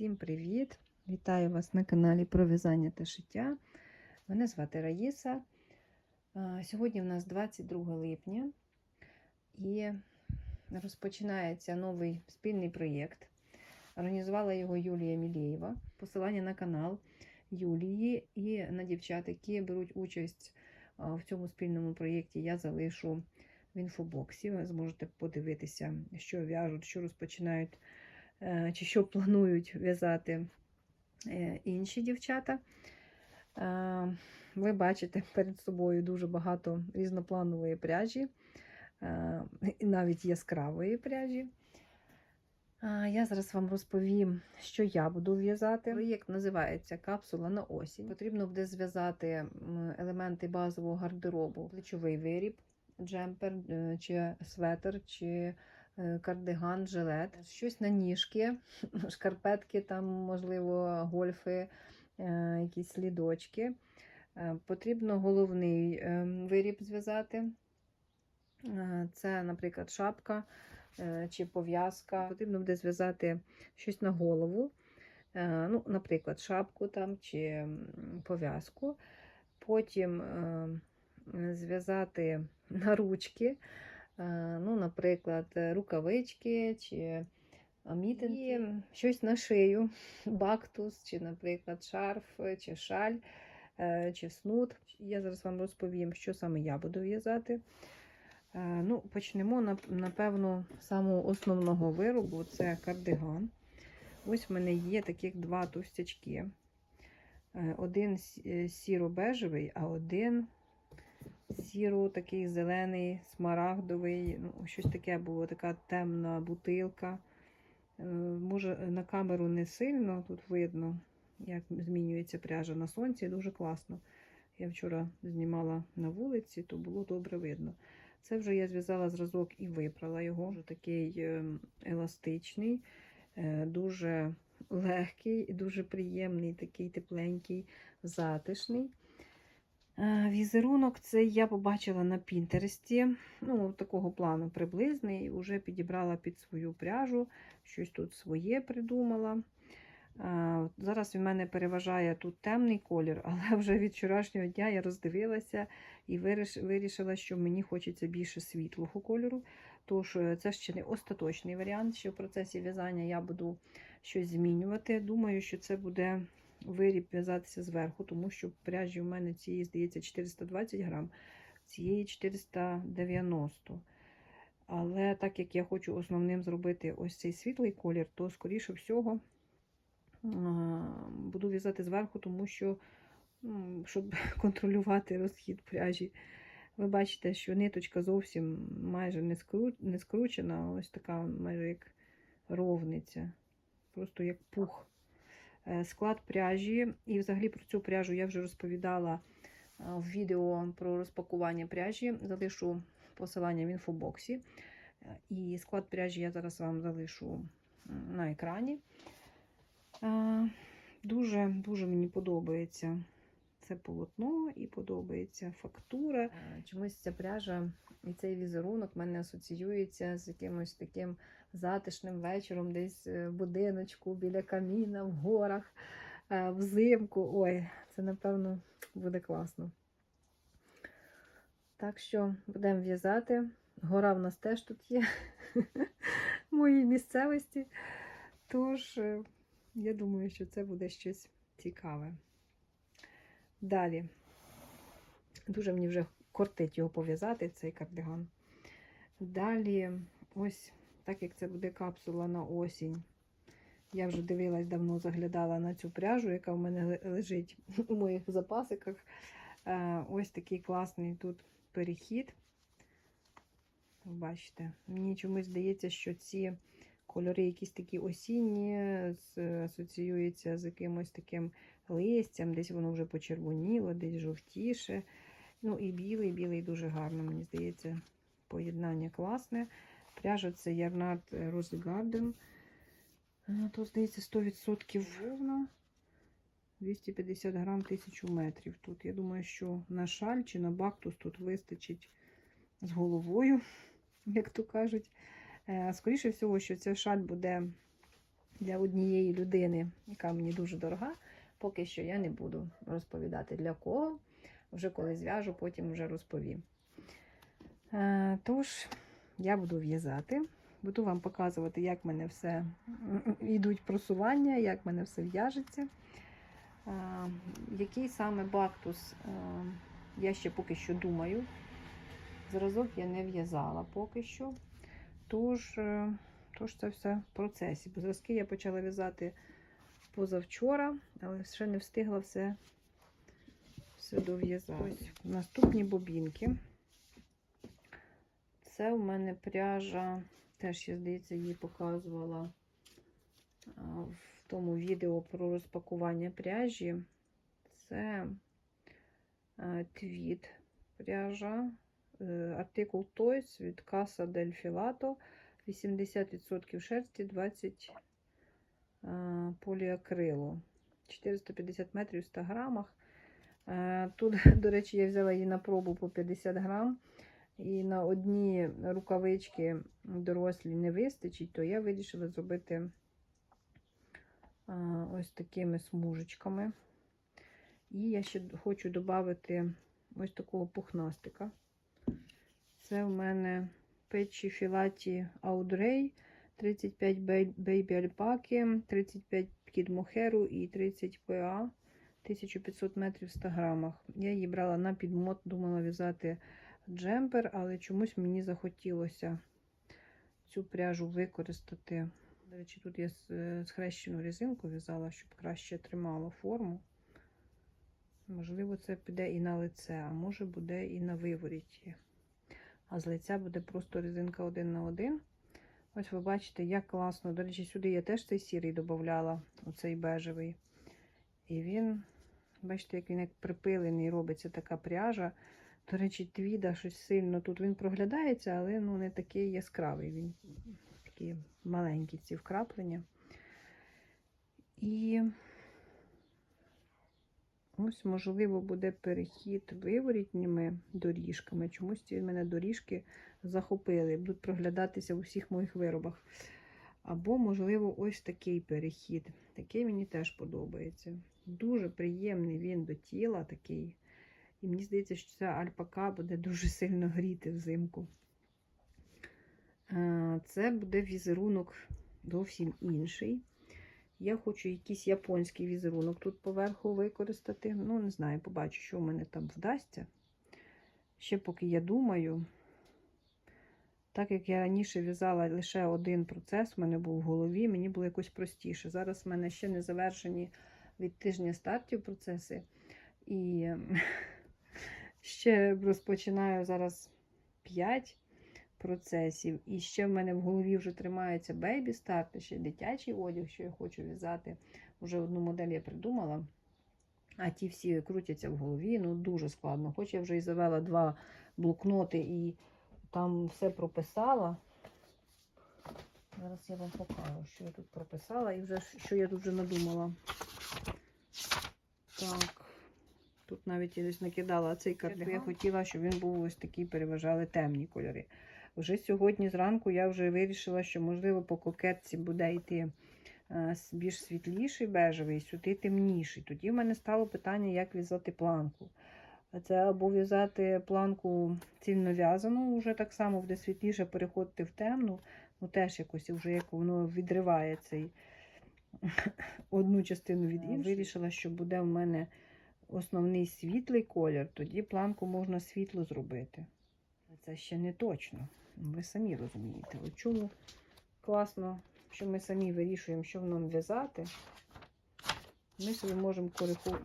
Всім привіт! Вітаю вас на каналі про в'язання та шиття. Мене звати Раїса. Сьогодні в нас 22 липня і розпочинається новий спільний проєкт. Організувала його Юлія Мілєєва. Посилання на канал Юлії і на дівчат, які беруть участь в цьому спільному проєкті, я залишу в інфобоксі. Ви зможете подивитися, що в'яжуть, що розпочинають чи що планують в'язати е, інші дівчата. Е, Ви бачите перед собою дуже багато різнопланової пряжі, е, і навіть яскравої пряжі. Е, Я зараз вам розповім, що я буду в'язати. Проєкт називається Капсула на осінь. Потрібно буде зв'язати елементи базового гардеробу, плечовий виріб, джемпер, е, чи светр, чи е, кардиган, жилет, щось на ніжки, шкарпетки, там, можливо, гольфи, е, якісь слідочки. Е, Потрібно головний е, виріб зв'язати. Е, Це, наприклад, шапка е, чи пов'язка. Потрібно буде зв'язати щось на голову. Е, Ну, наприклад, шапку там чи пов'язку. Потім е, зв'язати на ручки, е, ну, наприклад, рукавички чи мітинги, і щось на шию, бактус, чи, наприклад, шарф, чи шаль, е, чи снуд. Я зараз вам розповім, що саме я буду в'язати. Е, Ну, Почнемо, напевно, з самого основного виробу це кардиган. Ось в мене є таких два товстячки. Е, Один е, сіро-бежевий, а один сіро, такий зелений, смарагдовий. Ну, щось таке було, така темна бутилка. Е, Може, на камеру не сильно тут видно, як змінюється пряжа на сонці. Дуже класно. Я вчора знімала на вулиці, то було добре видно. Це вже я зв'язала зразок і випрала його. Вже такий е, еластичний, е, дуже легкий, дуже приємний, такий тепленький, затишний. Е, Візерунок це я побачила на Пінтересті, ну, такого плану приблизний. Уже підібрала під свою пряжу, щось тут своє придумала. Е, Зараз в мене переважає тут темний колір, але вже від вчорашнього дня я роздивилася і вирішила, що мені хочеться більше світлого кольору. Тож е, це ще не остаточний варіант, що в процесі в'язання я буду щось змінювати. Думаю, що це буде виріб в'язатися зверху, тому що пряжі у мене цієї, здається, 420 грам, цієї 490. Але так як я хочу основним зробити ось цей світлий колір, то, скоріше всього, буду в'язати зверху, тому що, щоб контролювати розхід пряжі. Ви бачите, що ниточка зовсім майже не, скру... не скручена, ось така майже як ровниця, просто як пух. Е, Склад пряжі, і взагалі про цю пряжу я вже розповідала е, в відео про розпакування пряжі. Залишу посилання в інфобоксі. Е, І склад пряжі я зараз вам залишу на екрані. Е, Дуже, дуже мені подобається це полотно і подобається фактура. Чомусь ця пряжа і цей візерунок мене асоціюється з якимось таким затишним вечором, десь е, в будиночку біля каміна, в горах, е, взимку. Ой, це, напевно, буде класно. Так що будемо в'язати. Гора в нас теж тут є в моїй місцевості. Тож, е, я думаю, що це буде щось цікаве. Далі. Дуже мені вже кортить його пов'язати, цей кардиган. Далі, ось, так як це буде капсула на осінь. Я вже дивилась, давно заглядала на цю пряжу, яка в мене лежить у моїх запасиках. Е, Ось такий класний тут перехід. Бачите, мені чомусь здається, що ці кольори якісь такі осінні, асоціюються з якимось таким листям, десь воно вже почервоніло, десь жовтіше. Ну і білий, білий дуже гарно, мені здається, поєднання класне. Пряжа це Ярнард Rose Garden. Тут, здається, 100% вовна. 250 грам 1000 метрів. Тут, я думаю, що на шаль чи на бактус тут вистачить з головою, як то кажуть. Е, Скоріше всього, що ця шаль буде для однієї людини, яка мені дуже дорога. Поки що я не буду розповідати для кого. Вже коли зв'яжу, потім вже розповім. Е, Тож, я буду в'язати. Буду вам показувати, як в мене все йдуть просування, як в мене все в'яжеться. Який саме бактус е, я ще поки що думаю. Зразок я не в'язала поки що. Тож, е, тож це все в процесі. Бо зразки я почала в'язати позавчора, але ще не встигла все, все дов'язати. Наступні бобінки. Це у мене пряжа, теж я, здається, її показувала в тому відео про розпакування пряжі. Це твіт пряжа, е, артикул Toys від Casa del Filato. 80% шерсті, 20 а, поліакрилу. 450 метрів в 100 грамах. Е, Тут, до речі, я взяла її на пробу по 50 грам. І на одні рукавички дорослі не вистачить, то я вирішила зробити ось такими смужечками. І я ще хочу додати ось такого пухнастика. Це в мене печі філаті Аудрей, 35 бейбі альпаки, 35 кід мохеру і 30 ПА, 1500 метрів в 100 грамах. Я її брала на підмот, думала в'язати джемпер, але чомусь мені захотілося цю пряжу використати. До речі, тут я схрещену резинку в'язала, щоб краще тримала форму. Можливо, це піде і на лице, а може буде і на виворіті. А з лиця буде просто резинка один на один. Ось ви бачите, як класно. До речі, сюди я теж цей сірий додавала, оцей бежевий. І він, бачите, як він як припилений, робиться така пряжа. До речі, твіда щось сильно тут він проглядається, але ну, не такий яскравий. Він такі маленькі ці вкраплення. І ось, можливо, буде перехід виворітніми доріжками. Чомусь ці мене доріжки захопили, будуть проглядатися у всіх моїх виробах. Або, можливо, ось такий перехід. Такий мені теж подобається. Дуже приємний він до тіла такий. І мені здається, що ця альпака буде дуже сильно гріти взимку. Це буде візерунок зовсім інший. Я хочу якийсь японський візерунок тут поверху використати. Ну, не знаю, побачу, що в мене там вдасться. Ще поки я думаю, так як я раніше в'язала лише один процес, в мене був в голові, мені було якось простіше. Зараз в мене ще не завершені від тижня стартів процеси. І ще розпочинаю зараз 5 процесів. І ще в мене в голові вже тримається бейбі старт, ще дитячий одяг, що я хочу в'язати. Вже одну модель я придумала. А ті всі крутяться в голові, ну дуже складно. Хоч я вже і завела два блокноти і там все прописала. Зараз я вам покажу, що я тут прописала і вже що я тут вже надумала. Так. Тут навіть я десь накидала цей кардиган. Я хотіла, щоб він був ось такий, переважали темні кольори. Вже сьогодні зранку я вже вирішила, що, можливо, по кокетці буде йти більш світліший бежевий, сюди темніший. Тоді в мене стало питання, як в'язати планку. Це або в'язати планку цільнов'язану, вже так само буде світліше переходити в темну, ну теж якось вже як воно відриває цей одну частину від іншої. Вирішила, що буде в мене основний світлий колір, тоді планку можна світло зробити. Це ще не точно. Ви самі розумієте. От чому класно, що ми самі вирішуємо, що в нам в'язати. Ми собі можемо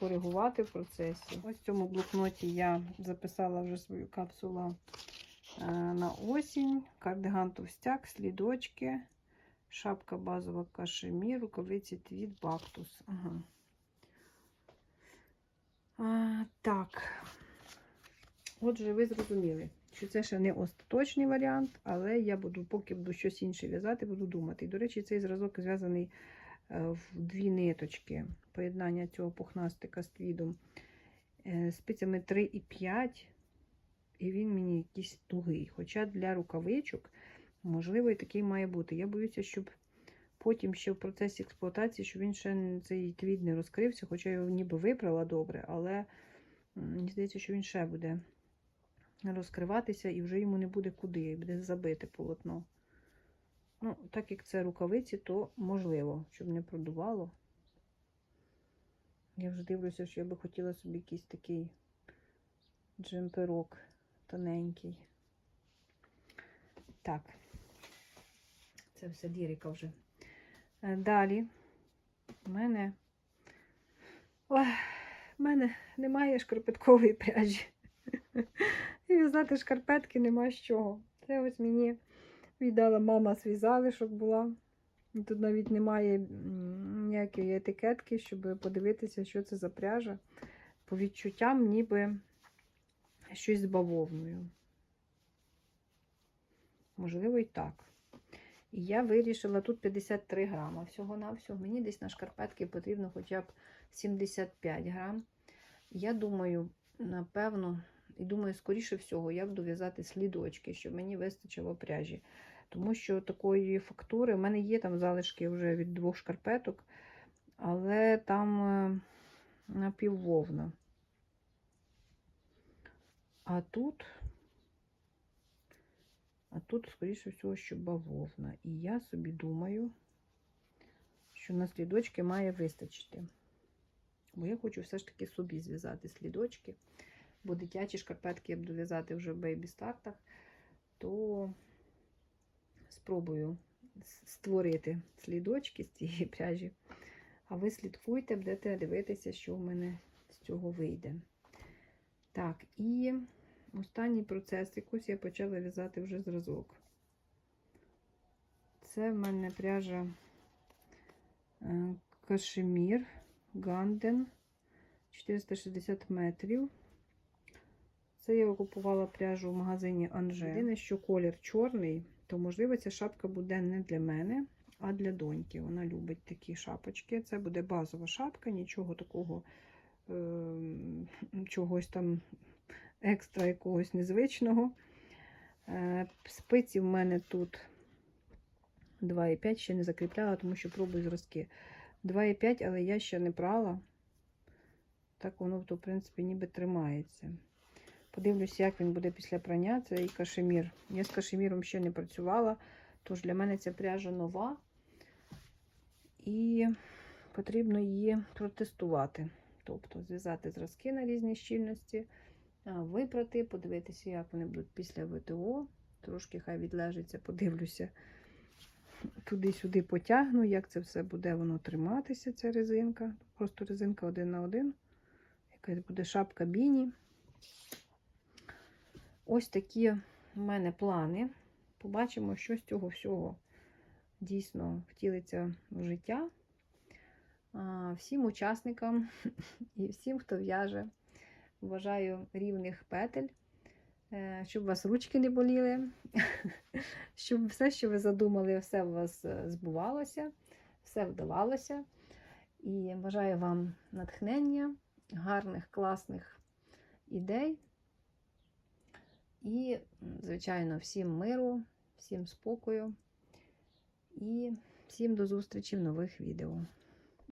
коригувати в процесі. Ось в цьому блокноті я записала вже свою капсулу на осінь, кардиган товстяк, слідочки, шапка базова кашемір, рукавиці твіт, бактус. Ага. А, Так, отже, ви зрозуміли, що це ще не остаточний варіант, але я буду, поки буду щось інше в'язати, буду думати. І, до речі, цей зразок зв'язаний в дві ниточки поєднання цього пухнастика з твідом. Спицями 3 і 5, і він мені якийсь тугий. Хоча для рукавичок, можливо, і такий має бути. Я боюся, щоб потім ще в процесі експлуатації, щоб він ще цей твід не розкрився, хоча його ніби випрала добре, але мені здається, що він ще буде розкриватися і вже йому не буде куди, буде забите полотно. Ну, так як це рукавиці, то можливо, щоб не продувало. Я вже дивлюся, що я би хотіла собі якийсь такий джемперок тоненький. Так, це все лірика вже. Е, Далі в мене. Ой, в мене немає шкарпеткової пряжі. І в'язати шкарпетки нема з чого. Це ось мені віддала мама свій залишок була. Тут навіть немає ніякої етикетки, щоб подивитися, що це за пряжа. По відчуттям, ніби щось з бавовною. Можливо, і так. І я вирішила тут 53 грама всього-навсього. Мені десь на шкарпетки потрібно хоча б 75 грам. Я думаю, напевно, і думаю, скоріше всього, я буду в'язати слідочки, щоб мені вистачило пряжі. Тому що такої фактури, в мене є там залишки вже від двох шкарпеток, але там е, напіввовна. А тут, а тут, скоріше всього, що бавовна. І я собі думаю, що на слідочки має вистачити. Бо я хочу все ж таки собі зв'язати слідочки. Бо дитячі шкарпетки я буду в'язати вже в бейбі-стартах, то спробую створити слідочки з цієї пряжі. А ви слідкуйте, будете дивитися, що в мене з цього вийде. Так, і останній процес, якось я почала в'язати вже зразок. Це в мене пряжа е, кашемір Ганден 460 метрів. Це я купувала пряжу в магазині Анже. Єдине, що колір чорний, то можливо ця шапка буде не для мене, а для доньки. Вона любить такі шапочки. Це буде базова шапка, нічого такого е, чогось там екстра якогось незвичного. Е, спиці в мене тут 2,5 ще не закріпляла, тому що пробую зразки. 2,5, але я ще не прала. Так воно, то, в принципі, ніби тримається. Подивлюсь, як він буде після прання. Це і кашемір. Я з кашеміром ще не працювала, тож для мене ця пряжа нова. І потрібно її протестувати. Тобто зв'язати зразки на різні щільності, випрати, подивитися, як вони будуть після ВТО. Трошки хай відлежиться, подивлюся. Туди-сюди потягну, як це все буде воно триматися, ця резинка. Просто резинка один на один. Якась буде шапка біні. Ось такі в мене плани. Побачимо, що з цього всього дійсно втілиться в життя. Всім учасникам і всім, хто в'яже, бажаю рівних петель, е, щоб у вас ручки не боліли, щоб все, що ви задумали, все у вас е, збувалося, все вдавалося. І бажаю вам натхнення, гарних, класних ідей. І, звичайно, всім миру, всім спокою і всім до зустрічі в нових відео.